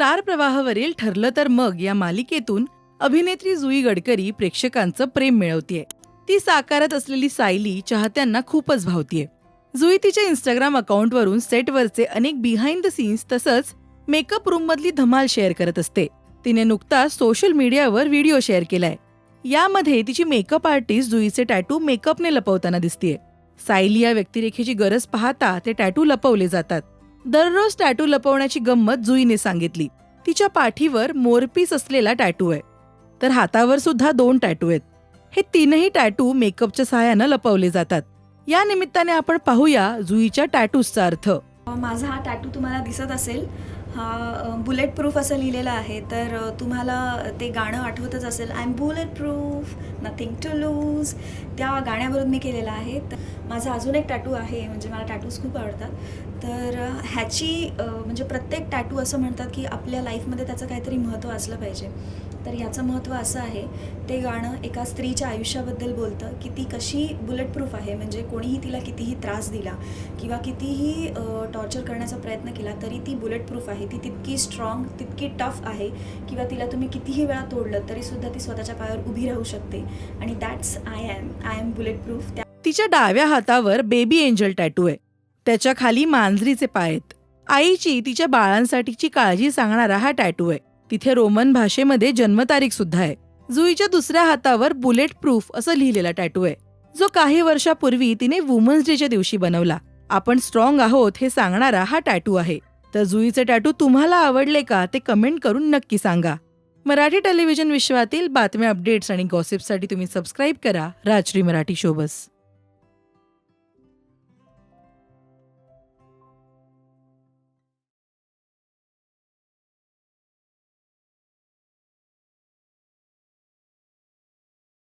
Star प्रवाहावरील ठरलं तर मग या मालिकेतून अभिनेत्री जुई गडकरी प्रेक्षकांचं प्रेम मिळवतीये. ती साकारत असलेली सायली चाहत्यांना खूपच भावतीये. जुई तिच्या इंस्टाग्राम अकाउंटवरून सेटवरचे अनेक बिहाइंड द सीन्स तसंच मेकअप रूममधली धमाल शेअर करत असते. तिने नुकताच सोशल मीडियावर व्हिडिओ शेअर केलाय. यामध्ये तिची मेकअप आर्टिस्ट जुईचे टॅटू मेकअपने लपवताना दिसतीये. सायली या व्यक्तिरेखेची गरज पाहता ते टॅटू लपवले जातात. दररोज टॅटू लपवण्याची गंमत जुईने सांगितली. तिच्या पाठीवर मोरपीस असलेला टॅटू आहे. तर हातावर सुद्धा दोन टॅटू आहेत. हे तीनही टॅटू मेकअपच्या सहाय्यानं लपवले जातात. या निमित्ताने आपण पाहूया जुईच्या टॅटूजचा अर्थ. माझा हा टॅटू तुम्हाला दिसत असेल. हा बुलेट प्रूफ असं लिहिलेलं आहे. तर तुम्हाला ते गाणं आठवतच असेल. I am bulletproof nothing to lose त्या गाण्यावरून मी केलेलं आहे. तर माझा अजून एक टॅटू आहे. म्हणजे मला टॅटूज खूप आवडतात. तर ह्याची म्हणजे प्रत्येक टॅटू असं म्हणतात की आपल्या लाईफमध्ये त्याचं काहीतरी महत्त्व असलं पाहिजे. तर याचं महत्त्व असं आहे ते गाणं एका स्त्रीच्या आयुष्याबद्दल बोलतं की ती कशी बुलेट प्रूफ आहे म्हणजे कोणीही तिला कितीही त्रास दिला किंवा कितीही टॉर्चर करण्याचा प्रयत्न केला तरी ती बुलेट प्रूफ आहे. ती तितकी स्ट्रॉंग तितकी टफ आहे किंवा तिला तुम्ही कितीही वेळा तोडलं तरीसुद्धा ती स्वतःच्या पायावर उभी राहू शकते. आणि that's I am I am bulletproof त्या तिच्या डाव्या हातावर बेबी एंजल टॅटू आहे. त्याच्याखाली मांजरीचे पाय आहेत. आईची तिच्या बाळांसाठीची काळजी सांगणारा हा टॅटू आहे. तिथे रोमन भाषेमध्ये जन्मतारीख सुद्धा आहे. जुईच्या दुसऱ्या हातावर बुलेट प्रूफ असं लिहिलेला टॅटू आहे. जो काही वर्षापूर्वी तिने वुमन्स डेच्या दिवशी बनवला. आपण स्ट्रॉंग आहोत हे सांगणारा हा टॅटू आहे. तर जुईचे टॅटू तुम्हाला आवडले का ते कमेंट करून नक्की सांगा. मराठी टेलिव्हिजन विश्वातील बातम्या अपडेट्स आणि गॉसिपसाठी तुम्ही सबस्क्राईब करा. राजश्री मराठी शोबस